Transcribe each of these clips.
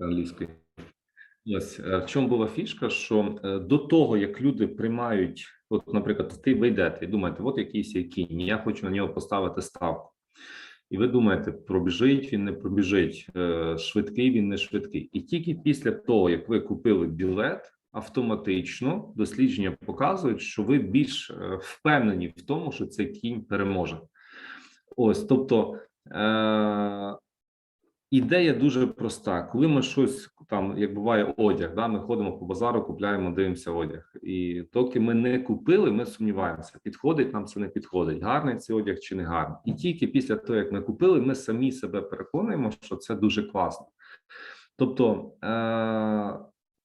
Англійської. Ось е, в чому була фішка, що е, до того, як люди приймають, от, наприклад, ти ви йдете і думаєте, от якийсь є кінь, я хочу на нього поставити ставку. І ви думаєте, пробіжить він, не пробіжить, е, швидкий він, не швидкий. І тільки після того, як ви купили білет, автоматично дослідження показують, що ви більш впевнені в тому, що цей кінь переможе. Ось, тобто. Ідея дуже проста. Коли ми щось там, як буває, одяг, да, ми ходимо по базару, купляємо, дивимося одяг. І доки ми не купили, ми сумніваємося, підходить нам це не підходить, гарний цей одяг чи не гарний. І тільки після того, як ми купили, ми самі себе переконуємо, що це дуже класно. Тобто е-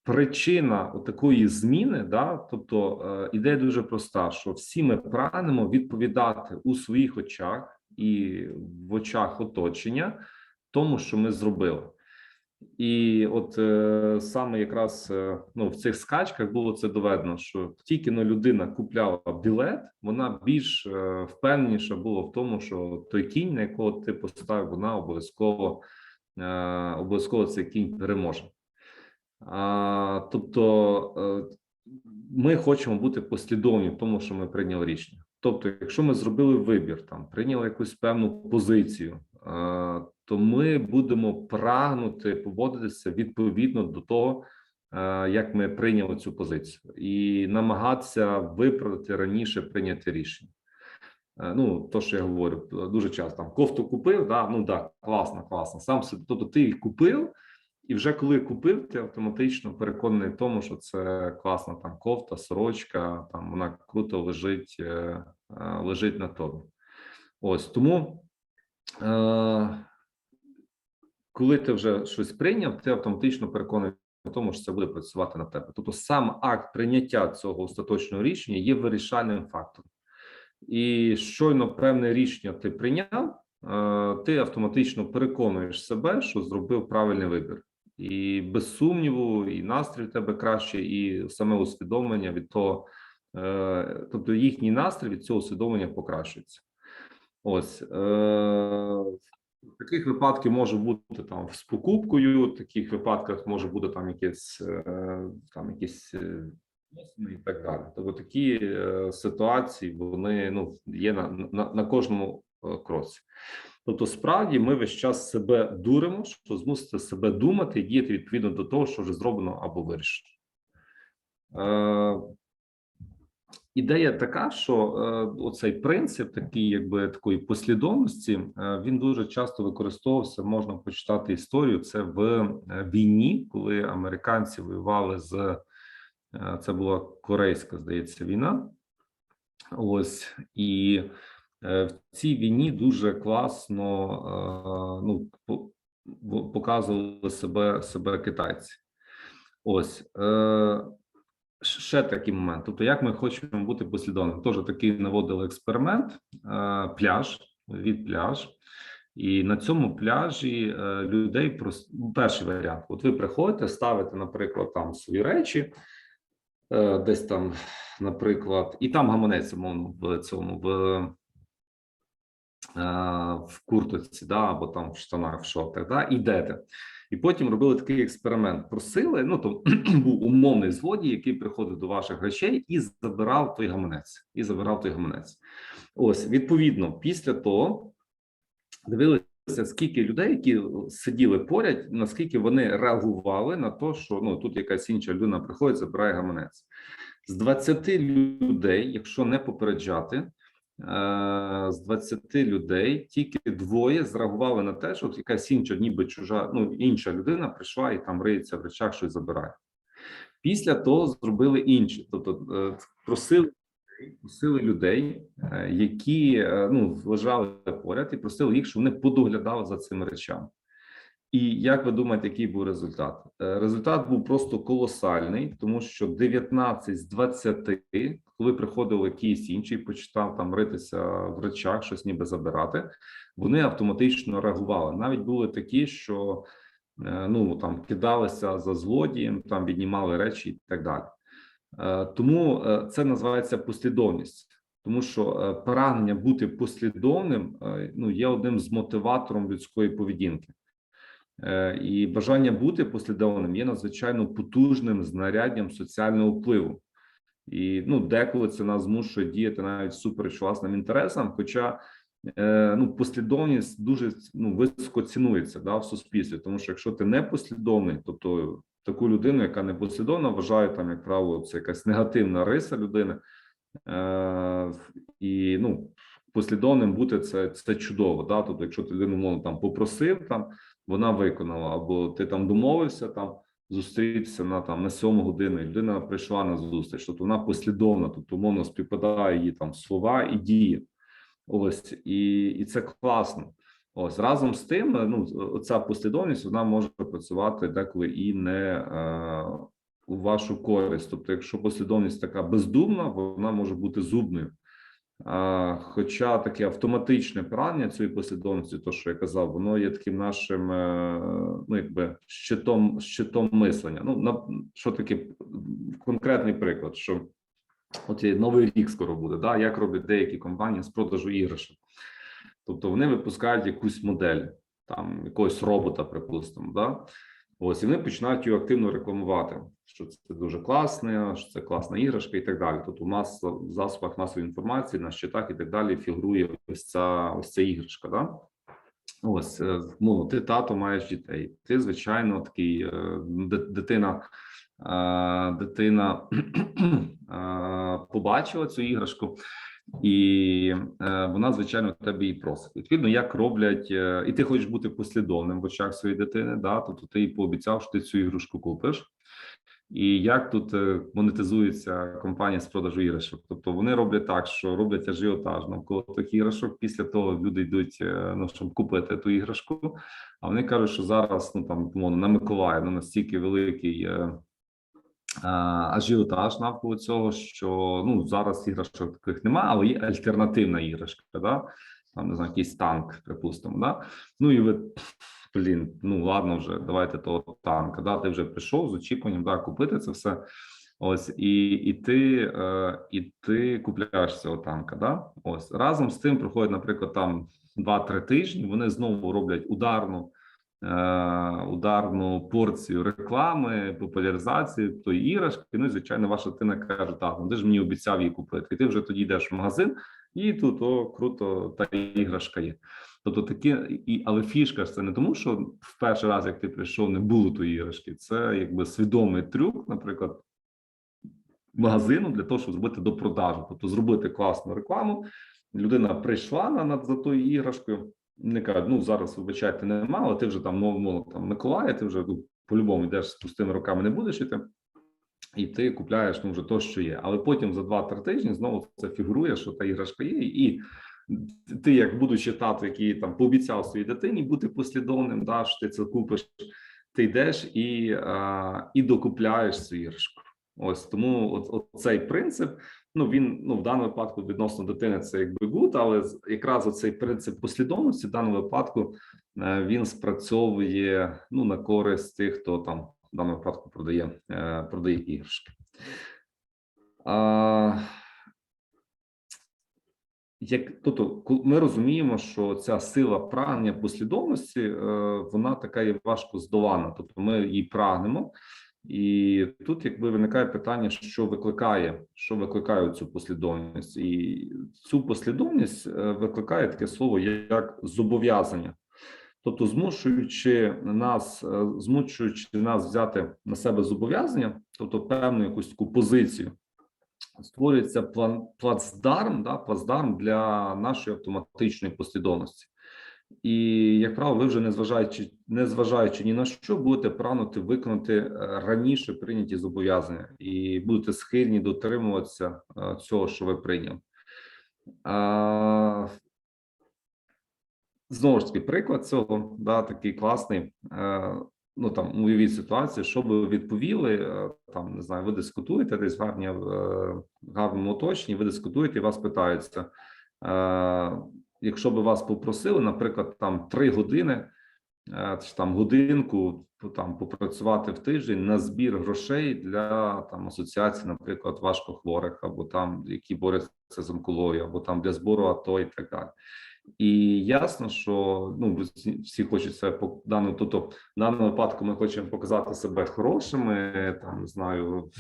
причина такої зміни, да, тобто е- ідея дуже проста: що всі ми прагнемо відповідати у своїх очах і в очах оточення тому, що ми зробили. І от е, саме якраз е, ну в цих скачках було це доведено, що тільки но людина купляла білет, вона більш е, впевненіша була в тому, що той кінь, на якого ти поставив, вона обов'язково е, обов'язково цей кінь переможе. А, тобто е, ми хочемо бути послідовні в тому, що ми прийняли рішення. Тобто, якщо ми зробили вибір, там прийняли якусь певну позицію, е, то ми будемо прагнути поводитися відповідно до того, е, як ми прийняли цю позицію, і намагатися виправдати раніше прийняти рішення. Е, Ну, то, що я говорю, дуже часто там кофту купив, да, ну да, класно, класно. Сам собі, тобто ти їх купив, і вже коли купив, ти автоматично переконаний в тому, що це класна там кофта, сорочка, там вона круто лежить, е, лежить на тобі. Ось тому. Коли ти вже щось прийняв, ти автоматично переконаний в тому, що це буде працювати на тебе. Тобто, сам акт прийняття цього остаточного рішення є вирішальним фактором, і щойно певне рішення ти прийняв, ти автоматично переконуєш себе, що зробив правильний вибір, і без сумніву, і настрій в тебе краще, і саме усвідомлення від того, е, тобто їхній настрій від цього усвідомлення покращується. Ось е, Таких випадків може бути там з покупкою, в таких випадках може бути там якесь е, там якісь е, і так далі. Тобто такі е, ситуації вони ну є на, на, на кожному кроці. Тобто, справді ми весь час себе дуримо, що змусити себе думати і діяти відповідно до того, що вже зроблено або вирішено. Ідея така, що е, оцей принцип, такий, якби такої послідовності, е, він дуже часто використовувався. Можна почитати історію. Це в е, війні, коли американці воювали з це була корейська, здається, війна. Ось і в цій війні дуже класно ну, показували себе себе китайці. Ось. Ще такий момент. Тобто, як ми хочемо бути послідовними, Тож такий наводили експеримент, е, пляж від пляж, і на цьому пляжі е, людей прос... перший варіант. От ви приходите, ставите, наприклад, там свої речі, е, десь там, наприклад, і там гаманець умовно в цьому в в курточці, да, або там в штанах, в шортах, да, йдете. І потім робили такий експеримент. Просили. Ну то був умовний злодій, який приходив до ваших речей і забирав той гаманець. І забирав той гаманець. Ось відповідно, після того дивилися, скільки людей, які сиділи поряд, наскільки вони реагували на те, що ну тут якась інша людина приходить, забирає гаманець з 20 людей, якщо не попереджати. Е, з 20 людей тільки двоє зреагували на те, що якась інша, ніби чужа, ну інша людина прийшла і там риється в речах, щось забирає. Після того зробили інші, тобто е, просили просили людей, е, які ну лежали поряд, і просили їх, щоб вони подоглядали за цими речами. І як ви думаєте, який був результат? Результат був просто колосальний, тому що 19 з 20 коли приходив якийсь інший, почитав там ритися в речах, щось ніби забирати, вони автоматично реагували. Навіть були такі, що е, ну там кидалися за злодієм, там віднімали речі і так далі. Е, тому е, це називається послідовність. Тому що прагнення бути послідовним ну є одним з мотиватором людської поведінки. Е, І бажання бути послідовним є надзвичайно потужним знаряддям соціального впливу. І ну, деколи це нас змушує діяти навіть супереч власним інтересам. Хоча е, ну, послідовність дуже ну, високо цінується да, в суспільстві, тому що якщо ти не послідовний, тобто таку людину, яка не послідовна, вважає там, як правило, це якась негативна риса людини. Е, і ну, послідовним бути це, це чудово. Да? Тобто, якщо ти людину мовно там попросив, там вона виконала, або ти там домовився там зустрітися на там на сьому годину, людина прийшла на зустріч, тобто вона послідовна, тобто умовно співпадає її там слова і дії. Ось і, і це класно. Ось разом з тим, ну оця послідовність вона може працювати деколи і не е, у вашу користь. Тобто, якщо послідовність така бездумна, вона може бути зубною. Хоча таке автоматичне прання цієї послідовності, то що я казав, воно є таким нашим е, ну якби щитом, щитом мислення. Ну на що таке конкретний приклад, що от є новий рік скоро буде, да, як роблять деякі компанії з продажу іграшок. Тобто вони випускають якусь модель, там якогось робота, припустимо, да. Ось і вони починають його активно рекламувати, що це дуже класне, що це класна іграшка і так далі. Тобто у нас в засобах масової інформації на щитах і так далі фігурує ось ця ось ця іграшка. Да? Ось ну, ти тато маєш дітей. Ти, звичайно, такий е, дитина. Дитина побачила цю іграшку, і е, вона, звичайно, тебе її просить. Відповідно, як роблять, е, і ти хочеш бути послідовним в очах своєї дитини, да, тобто ти їй пообіцяв, що ти цю іграшку купиш. І як тут е, монетизується компанія з продажу іграшок? Тобто вони роблять так, що роблять ажіотаж навколо тих іграшок. Після того люди йдуть ну, щоб купити ту іграшку. А вони кажуть, що зараз ну там на Миколаїв ну, настільки великий ажіотаж навколо цього, що ну зараз іграшок таких немає, але є альтернативна іграшка, да? там не знаю, якийсь танк, припустимо, да? Ну і ви блін, ну ладно, вже давайте того танка. Да, ти вже прийшов з очікуванням да, купити це все. Ось і і ти е, і ти купляєш цього танка. Да? Ось разом з тим проходить, наприклад, там 2-3 тижні. Вони знову роблять ударну Е, ударну порцію реклами, популяризації тої іграшки. Ну і звичайно, ваша дитина каже: так, ну ти ж мені обіцяв її купити. І ти вже тоді йдеш в магазин, і тут о круто, та іграшка є. Тобто такі, і але фішка ж це не тому, що в перший раз, як ти прийшов, не було тої іграшки. Це якби свідомий трюк, наприклад. Магазину для того, щоб зробити до продажу, тобто зробити класну рекламу. Людина прийшла на над за тою іграшкою, не кажуть, ну зараз вибачайте, нема, але ти вже там мов, мов там Миколая, ти вже ну, по-любому йдеш з пустими руками, не будеш іти, і ти купляєш ну вже то, що є. Але потім за 2-3 тижні знову це фігурує, що та іграшка є, і ти, як будучи тато, який там пообіцяв своїй дитині бути послідовним, да, що ти це купиш, ти йдеш і а, і докупляєш цю іграшку. Ось тому от, от цей принцип Ну він ну в даному випадку відносно дитини це якби гуд, але якраз оцей принцип послідовності в даному випадку е, він спрацьовує ну на користь тих, хто там в даному випадку продає е, продає іграшки. А, як тобто, ми розуміємо, що ця сила прагнення послідовності, е, вона така є важко здолана. Тобто, ми її прагнемо, і тут якби виникає питання, що викликає, що викликає цю послідовність, і цю послідовність е, викликає таке слово як зобов'язання, тобто змушуючи нас, е, змушуючи нас взяти на себе зобов'язання, тобто певну якусь таку позицію, створюється план плацдарм, да, плацдарм для нашої автоматичної послідовності. І, як правило, ви вже не зважаючи, не зважаючи ні на що, будете прагнути виконати е, раніше прийняті зобов'язання і будете схильні дотримуватися е, цього, що ви прийняли. Знову ж таки, приклад цього, да, такий класний. Е, ну там уявіть ситуацію, що ви відповіли, там не знаю, ви дискутуєте десь гарні в гарному оточенні, ви дискутуєте і вас питаються якщо би вас попросили, наприклад, там три години е, чи там годинку там попрацювати в тиждень на збір грошей для там асоціації, наприклад, важкохворих, або там які борються з онкологією, або там для збору АТО і так далі. І ясно, що ну всі- хочуть це по даному, тобто в даному випадку ми хочемо показати себе хорошими, там знаю,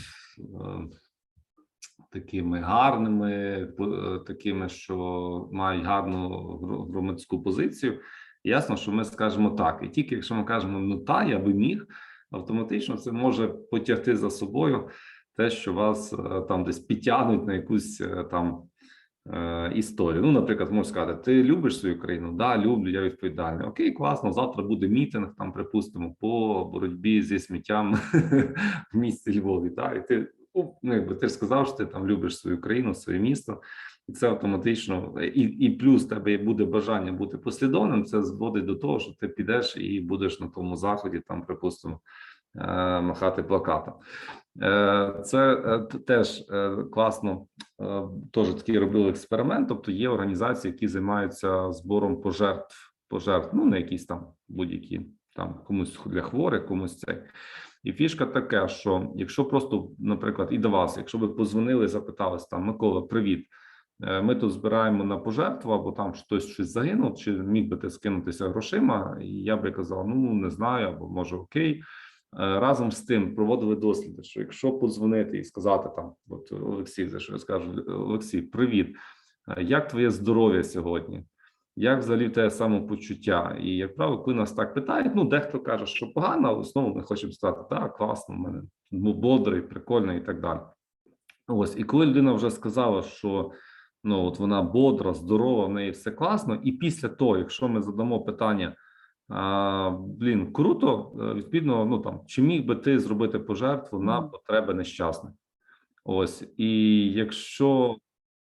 такими гарними, е, такими, що мають гарну громадську позицію. Ясно, що ми скажемо так, і тільки якщо ми кажемо ну та я би міг, автоматично це може потягти за собою те, що вас е, там десь підтягнуть на якусь е, там історію. Ну, наприклад, можна сказати, ти любиш свою країну? Да, люблю, я відповідальний. Окей, класно. Завтра буде мітинг, там припустимо, по боротьбі зі сміттям в місті Львові. Да? І ти ну, ну, якби ти ж сказав, що ти там любиш свою країну, своє місто. І це автоматично, і, і плюс тебе буде бажання бути послідовним. Це зводить до того, що ти підеш і будеш на тому заході, там, припустимо, е, махати плакатом. Е, Це е, теж класно. Теж такий робили експеримент. Тобто є організації, які займаються збором пожертв, пожертв, ну на якісь там будь-які там комусь для хворих, комусь цей. І фішка така, що якщо просто, наприклад, і до вас, якщо ви позвонили, запитались там Микола, привіт. е, Ми тут збираємо на пожертву, або там хтось щось загинув, чи міг би ти скинутися грошима? І я би казав, ну не знаю, або може окей. Е, Разом з тим проводили досліди, що якщо подзвонити і сказати там, от Олексій, за що я скажу, Олексій, привіт, е, як твоє здоров'я сьогодні? Як взагалі в тебе самопочуття? І як правило, коли нас так питають, ну дехто каже, що погано, а в основному ми хочемо сказати, так, класно, в мене ну, бодрий, прикольний і так далі. Ось, і коли людина вже сказала, що ну от вона бодра, здорова, в неї все класно, і після того, якщо ми задамо питання. А, блін, круто. е, Відповідно, ну там чи міг би ти зробити пожертву на потреби нещасних? Ось, і якщо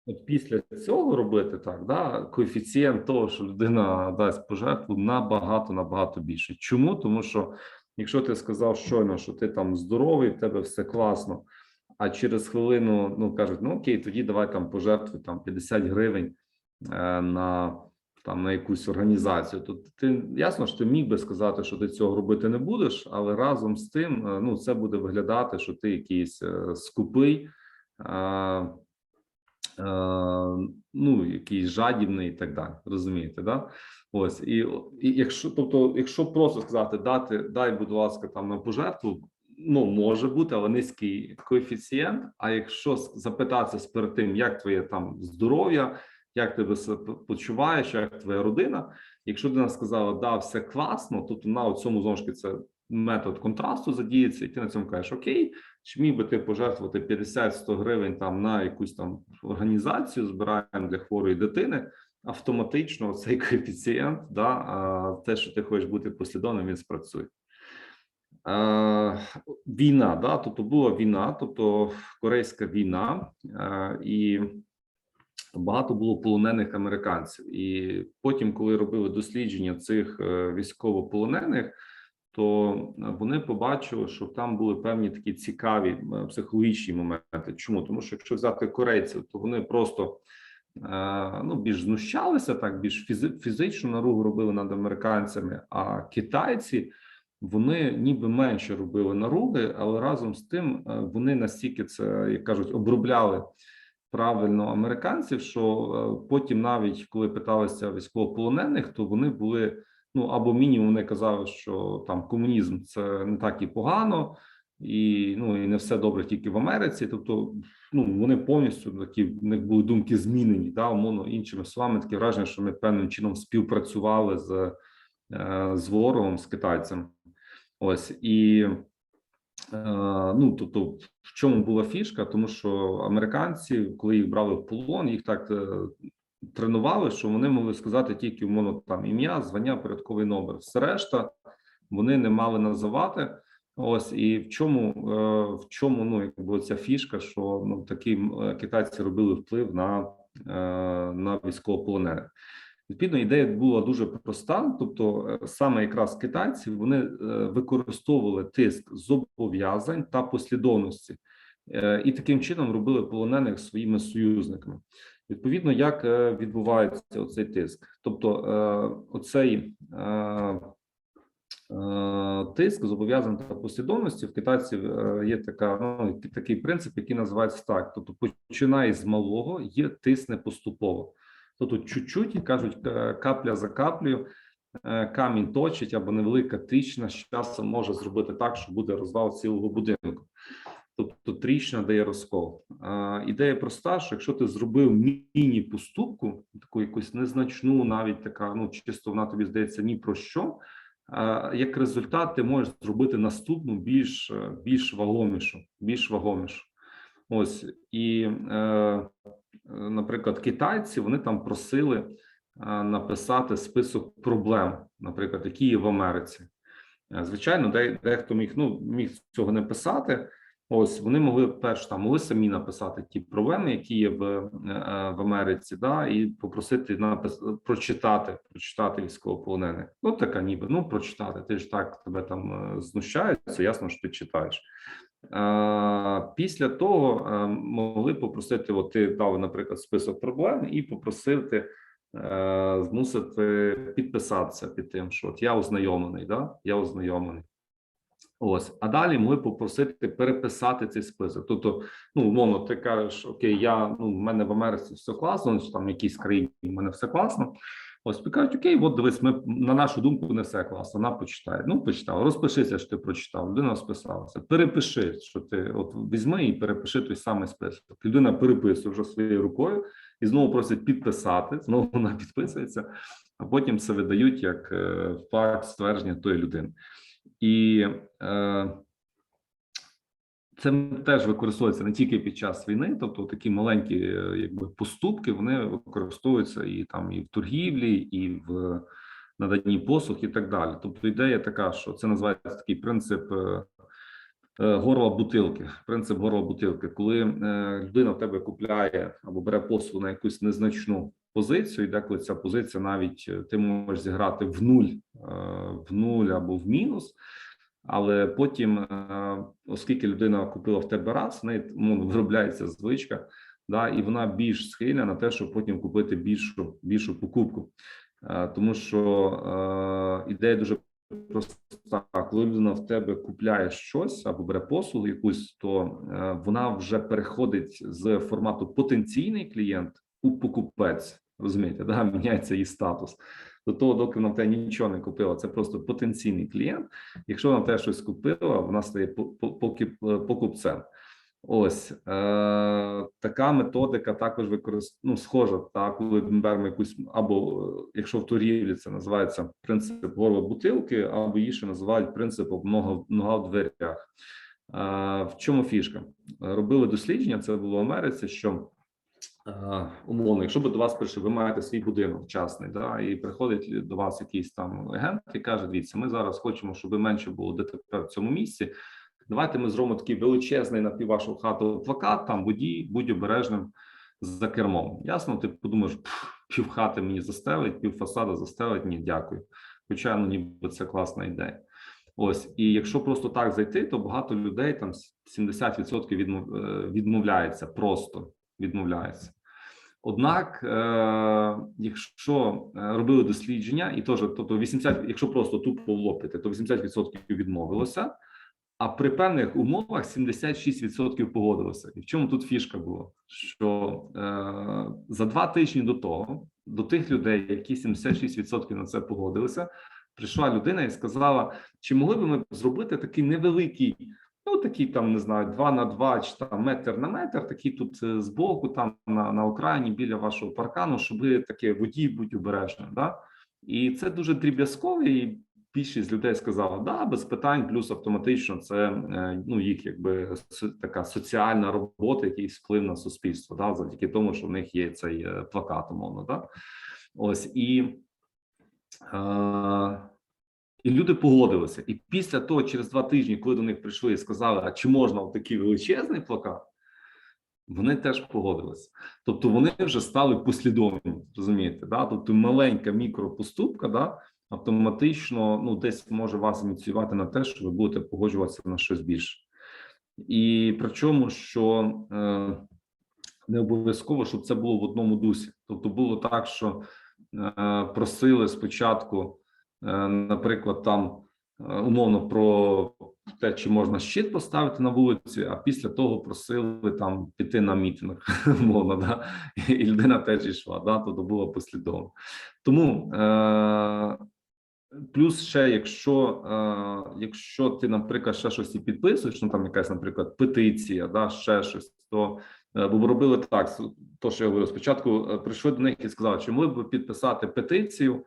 от після цього робити так, да, коефіцієнт того, що людина дасть пожертву, набагато набагато більше. Чому? Тому що якщо ти сказав щойно, що ти там здоровий, в тебе все класно, а через хвилину ну кажуть, ну окей, тоді давай там пожертвуй там 50 гривень е, на там на якусь організацію. То ти ясно, що ти міг би сказати, що ти цього робити не будеш, але разом з тим, е, ну це буде виглядати, що ти якийсь е, скупий, е, ну якийсь жадібний і так далі. Розумієте, да? Ось і, і якщо, тобто, якщо просто сказати, дати, дай, будь ласка, там на пожертву. Ну, може бути, але низький коефіцієнт. А якщо запитатися перед тим, як твоє там здоров'я, як тебе почуваєш, як твоя родина. Якщо ти людина сказала, да, все класно, тобто на цьому знову ж таки це метод контрасту задіється, і ти на цьому кажеш, окей, чи міг би ти пожертвувати 50-100 гривень там на якусь там організацію, збираємо для хворої дитини. Автоматично цей коефіцієнт, да, те, що ти хочеш бути послідовним, він спрацює. Війна, да, тобто була війна, тобто Корейська війна, і багато було полонених американців. І потім, коли робили дослідження цих е, військовополонених, то е, вони побачили, що там були певні такі цікаві е, психологічні моменти. Чому? Тому що якщо взяти корейців, то вони просто е, ну більш знущалися, так більш фізи- фізичну наругу робили над американцями. А китайці вони ніби менше робили наруги, але разом з тим вони настільки це як кажуть обробляли правильно американців, що потім, навіть коли питалися військовополонених, то вони були ну або мінімум вони казали, що там комунізм це не так і погано, і ну і не все добре тільки в Америці. Тобто, ну вони повністю такі в них були думки змінені, да, умовно іншими словами, таке враження, що ми певним чином співпрацювали з, е, з ворогом, з китайцем. Ось і Е, Ну, тобто, в чому була фішка? Тому що американці, коли їх брали в полон, їх так е, тренували, що вони могли сказати тільки умовно там ім'я, звання, порядковий номер. Все решта вони не мали називати. Ось і в чому е, в чому ну якби ця фішка, що ну такі е, китайці робили вплив на, е, на військовополонених. Відповідно, ідея була дуже проста. Тобто, саме якраз китайці вони використовували тиск зобов'язань та послідовності, і таким чином робили полонених своїми союзниками. Відповідно, як е, відбувається оцей тиск? Тобто, е, оцей е, тиск зобов'язань та послідовності в китайців є така ну такий принцип, який називається так: тобто, починає з малого, є тисне поступово. то тут чуть-чуть кажуть, капля за каплею камінь точить або невелика тріщина з часом може зробити так, що буде розвал цілого будинку. Тобто тріщина дає розкол. А, ідея проста, що якщо ти зробив міні-поступку, таку якусь незначну, навіть така, ну чисто вона тобі здається ні про що. Як результат, ти можеш зробити наступну більш, е, більш вагомішу, більш вагомішу. Ось і, е, е, наприклад, китайці вони там просили е, написати список проблем, наприклад, які є в Америці. Звичайно, де, дехто міг ну міг цього не писати. Ось вони могли перш там могли самі написати ті проблеми, які є в, е, в Америці, да, і попросити напис прочитати, прочитати військовополонених. Ну така ніби ну прочитати. Ти ж так тебе там е, знущаються. Ясно, що ти читаєш. Е, Після того могли попросити, от ти дав, наприклад, список проблем, і попросити змусити підписатися під тим, що от я ознайомлений, да? я ознайомлений. Ось, а далі могли попросити переписати цей список. Тобто, ну, умовно, ти кажеш, окей, я ну, в мене в Америці все класно, там в якійсь країні в мене все класно. Ось кажуть, окей, от дивись, ми на нашу думку не все класно. Вона почитає. Ну, почитав, розпишися, що ти прочитав. Людина розписалася. Перепиши, що ти от візьми і перепиши той самий список. Людина переписує вже своєю рукою і знову просить підписати. Знову вона підписується, а потім це видають як е, факт ствердження тої людини. І е, це теж використовується не тільки під час війни, тобто такі маленькі, е, якби поступки, вони використовуються і там і в торгівлі, і в наданні послуг, і так далі. Тобто, ідея така, що це називається такий принцип е, е, горла бутилки. Принцип горла бутилки, коли людина в тебе купляє або бере послугу на якусь незначну позицію, і деколи ця позиція навіть е, ти можеш зіграти в нуль, е, в нуль або в мінус. Але потім, е, оскільки людина купила в тебе раз, в неї ну, виробляється звичка, да, і вона більш схильна на те, щоб потім купити більшу більшу покупку. Тому що ідея дуже проста. Коли людина в тебе купляє щось або бере послугу якусь, то вона вже переходить з формату потенційний клієнт у покупець. Розумієте, да? міняється її статус. До того, доки вона в тебе нічого не купила, це просто потенційний клієнт. Якщо вона в тебе щось купила, вона стає по- покупцем. Ось е, така методика також використовує, ну, схожа, так, коли ми беремо якусь, або е, якщо в торгівлі це називається принцип горла бутилки, або її ще називають принципом нога, нога в дверях. Е, в чому фішка? Робили дослідження, це було в Америці, що Е, умовно, якщо би до вас прийшли, ви маєте свій будинок частний, да, і приходить до вас якийсь там агент і каже: дивіться, ми зараз хочемо, щоб менше було ДТП в цьому місці. Давайте ми зробимо такий величезний на пів вашу хату плакат, там водій, будь обережним за кермом. Ясно, ти подумаєш, пів хати мені застелить, пів фасада застелить, ні, дякую. Хоча ну ніби це класна ідея. Ось, і якщо просто так зайти, то багато людей там 70% відмов, е, відмовляється просто відмовляється. Однак, е, якщо е, робили дослідження, і теж, тобто 80, якщо просто тупо влопити, то 80% відмовилося, а при певних умовах 76% погодилося. І в чому тут фішка була? Що е, за два тижні до того, до тих людей, які 76% на це погодилися, прийшла людина і сказала: чи могли б ми зробити такий невеликий Такі там не знаю, 2 на 2 чи там метр на метр, такі тут е, збоку, там на на окраїні біля вашого паркану, щоб таке водій будь обережним. Да? І це дуже дріб'язково, і більшість людей сказала, да, без питань, плюс автоматично це е, ну їх якби така соціальна робота, якийсь вплив на суспільство, да, завдяки тому, що в них є цей е, плакат, умовно. Да? Ось і. Е і люди погодилися. І після того, через два тижні, коли до них прийшли і сказали, а чи можна такий величезний плакат, вони теж погодилися. Тобто вони вже стали послідовними, розумієте? Да? Тобто маленька мікропоступка, да, автоматично ну, десь може вас ініціювати на те, що ви будете погоджуватися на щось більше. І причому, що е, не обов'язково, щоб це було в одному дусі. Тобто, було так, що е, просили спочатку. Е, наприклад, там е, умовно про те, чи можна щит поставити на вулиці, а після того просили там піти на мітинг, умовно, да? і людина теж йшла, да? тобто було послідовно. Тому е- плюс ще, якщо, е- якщо ти, наприклад, ще щось і підписуєш, ну там якась, наприклад, петиція, да, ще щось, то е, бо робили так, то, що я говорив спочатку, прийшли до них і сказали, чи могли б підписати петицію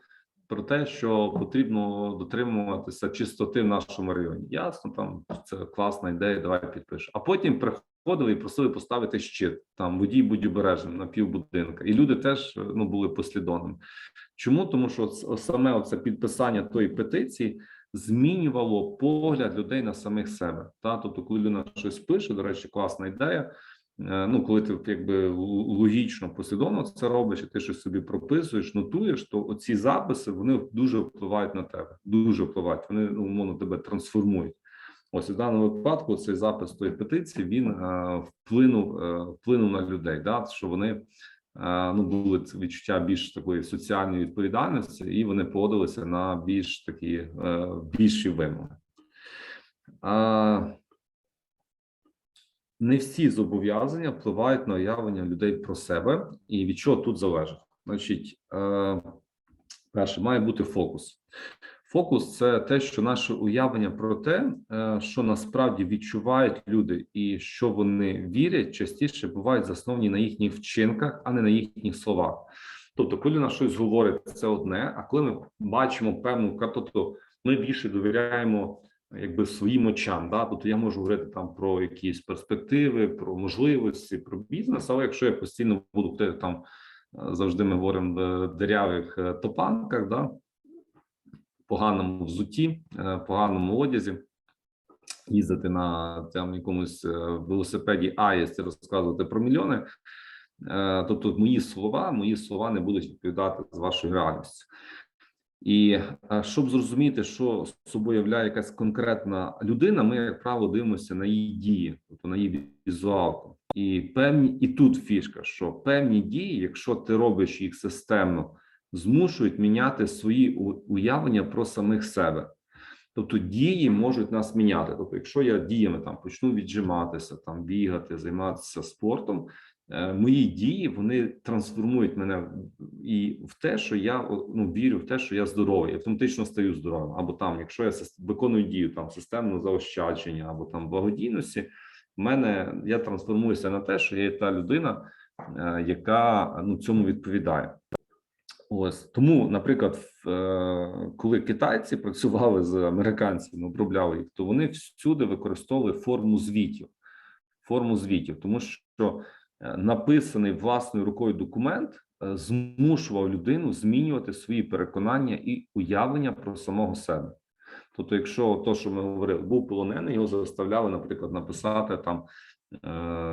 про те, що потрібно дотримуватися чистоти в нашому районі. Ясно, там це класна ідея, давай підпишемо. А потім приходили і просили поставити щит, там водій будь обережним на півбудинка. І люди теж ну, були послідовними. Чому? Тому що саме оце підписання тої петиції змінювало погляд людей на самих себе. Та? Тобто, коли людина щось пише, до речі, класна ідея. Е, Ну, коли ти якби логічно послідовно це робиш, і ти щось собі прописуєш, нотуєш, то оці записи вони дуже впливають на тебе. Дуже впливають. Вони умовно тебе трансформують. Ось у даному випадку цей запис тої петиції він е, вплинув, е, вплинув на людей, да, що вони е, ну були відчуття більш такої соціальної відповідальності, і вони погодилися на більш такі е, більші вимоги. А, не всі зобов'язання впливають на уявлення людей про себе, і від чого тут залежить. Значить, е, перше, має бути фокус. Фокус це те, що наше уявлення про те, е, що насправді відчувають люди, і що вони вірять, частіше бувають засновані на їхніх вчинках, а не на їхніх словах. Тобто, коли на щось говорить, це одне. А коли ми бачимо певну карту, то ми більше довіряємо якби своїм очам. Да? Тобто я можу говорити там про якісь перспективи, про можливості, про бізнес. Але якщо я постійно буду ходити там е, завжди ми говоримо в дирявих е, топанках, да? поганому взутті, е, поганому одязі, їздити на там якомусь е, велосипеді Аїс і розказувати про мільйони. Е, Тобто, мої слова, мої слова не будуть відповідати з вашою реальністю. І е, щоб зрозуміти, що собою являє якась конкретна людина, ми, як правило, дивимося на її дії, тобто на її візуалку. І певні, і тут фішка, що певні дії, якщо ти робиш їх системно, змушують міняти свої уявлення про самих себе. Тобто дії можуть нас міняти. Тобто, якщо я діями там почну віджиматися, там бігати, займатися спортом, е, мої дії вони трансформують мене і в те, що я ну, вірю в те, що я здоровий, автоматично стаю здоровим. Або там, якщо я виконую дію там системного заощадження або там благодійності, в мене я трансформуюся на те, що я та людина, е, яка ну цьому відповідає. Ось тому, наприклад, е, коли китайці працювали з американцями, обробляли їх, то вони всюди використовували форму звітів. Форму звітів, тому що е, написаний власною рукою документ е, змушував людину змінювати свої переконання і уявлення про самого себе. Тобто, якщо то, що ми говорили, був полонений, його заставляли, наприклад, написати там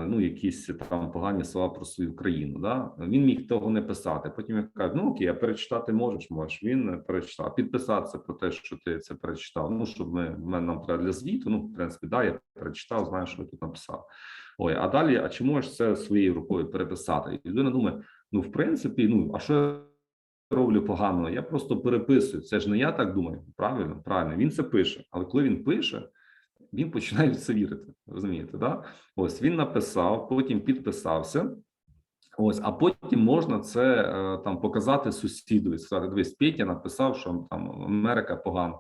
ну, якісь там погані слова про свою країну. Да? Він міг того не писати. Потім я кажу, ну окей, а перечитати можеш, можеш. Він перечитав. Підписатися про те, що ти це перечитав. Ну, щоб ми мене нам треба для звіту. Ну, в принципі, да, я перечитав, знаю, що ви тут написали. Ой, а далі, а чи можеш це своєю рукою переписати? І людина думає: ну, в принципі, ну а що я роблю погано? Я просто переписую. Це ж не я так думаю. Правильно, правильно. Він це пише. Але коли він пише, він починає в це вірити. Розумієте, да? Ось він написав, потім підписався. Ось, а потім можна це е, там показати сусіду і сказати: дивись, Петя написав, що там Америка погана.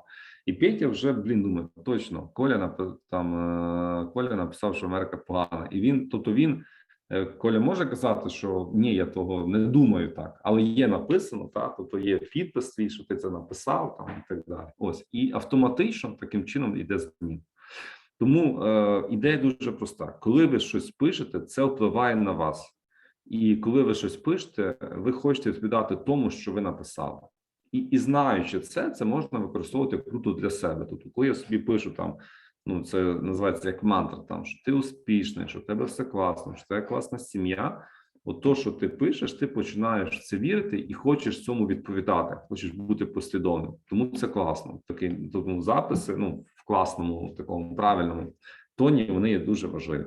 І Петя вже, блін, думає, точно, Коля там е, Коля написав, що Америка погана. І він, тобто він, е, Коля може казати, що ні, я того не думаю так, але є написано, так, тобто є підпис твій, що ти це написав, там і так далі. Ось, і автоматично таким чином йде змін. Тому е, ідея дуже проста: коли ви щось пишете, це впливає на вас. І коли ви щось пишете, ви хочете відповідати тому, що ви написали. І, і знаючи це, це можна використовувати круто для себе. Тобто, коли я собі пишу там, ну це називається як мантра, там що ти успішний, що в тебе все класно, що в тебе класна сім'я. От то, що ти пишеш, ти починаєш це вірити і хочеш цьому відповідати, хочеш бути послідовним. Тому це класно. Такі тому записи, ну класному, такому правильному тоні, вони є дуже важливі.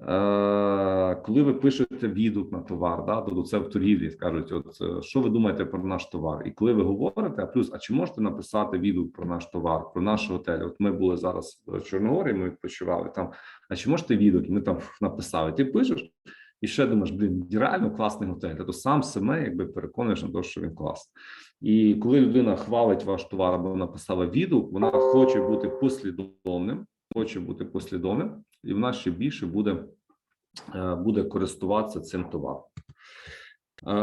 Е, коли ви пишете відгук на товар, да, тобто це в торгівлі кажуть, от е, що ви думаєте про наш товар? І коли ви говорите, а плюс, а чи можете написати відгук про наш товар, про наш готель? От ми були зараз в Чорногорі, ми відпочивали там. А чи можете відгук? І ми там написали. Ти пишеш і ще думаєш, блін, реально класний готель. Тобто сам себе якби переконуєш на те, що він класний. І коли людина хвалить ваш товар або написала відгук, вона хоче бути послідовним, хоче бути послідовним, і вона ще більше буде, е, буде користуватися цим товаром. Е,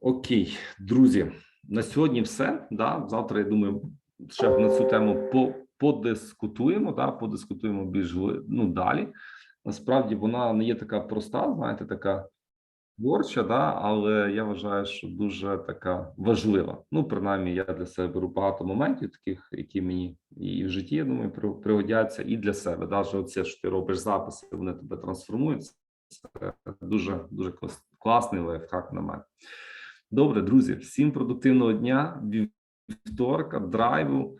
окей, друзі, на сьогодні все. Да? Завтра, я думаю, ще на цю тему по, подискутуємо, да? подискутуємо більш ну, далі. Насправді вона не є така проста, знаєте, така творча, да, але я вважаю, що дуже така важлива. Ну, принаймні, я для себе беру багато моментів, таких, які мені і в житті, я думаю, при- пригодяться, і для себе. Навіть оце, що ти робиш записи, вони тебе трансформують. Це дуже дуже класний лайфхак на мене. Добре, друзі, всім продуктивного дня, вівторка, драйву,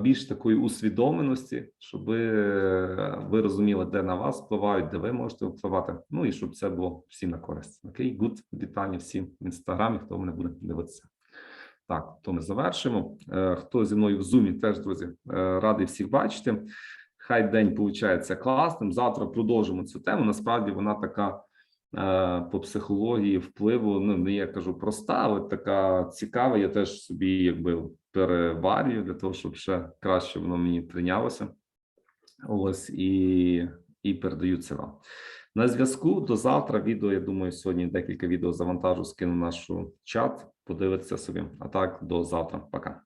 більш такої усвідомленості, щоб ви, е, розуміли, де на вас впливають, де ви можете впливати. Ну і щоб це було всім на користь. Окей, гуд, вітання всім в інстаграмі, хто мене буде дивитися. Так, то ми завершимо. Е, Хто зі мною в зумі, теж друзі, е, радий всіх бачити. Хай день получається класним. Завтра продовжимо цю тему. Насправді вона така по психології впливу. Ну не я кажу проста, але така цікава. Я теж собі якби переварюю для того, щоб ще краще воно мені прийнялося. Ось і, і передаю це вам. На зв'язку до завтра. Відео. Я думаю, сьогодні декілька відео завантажу, скину нашу чат. Подивитися собі. А так, до завтра. Пока.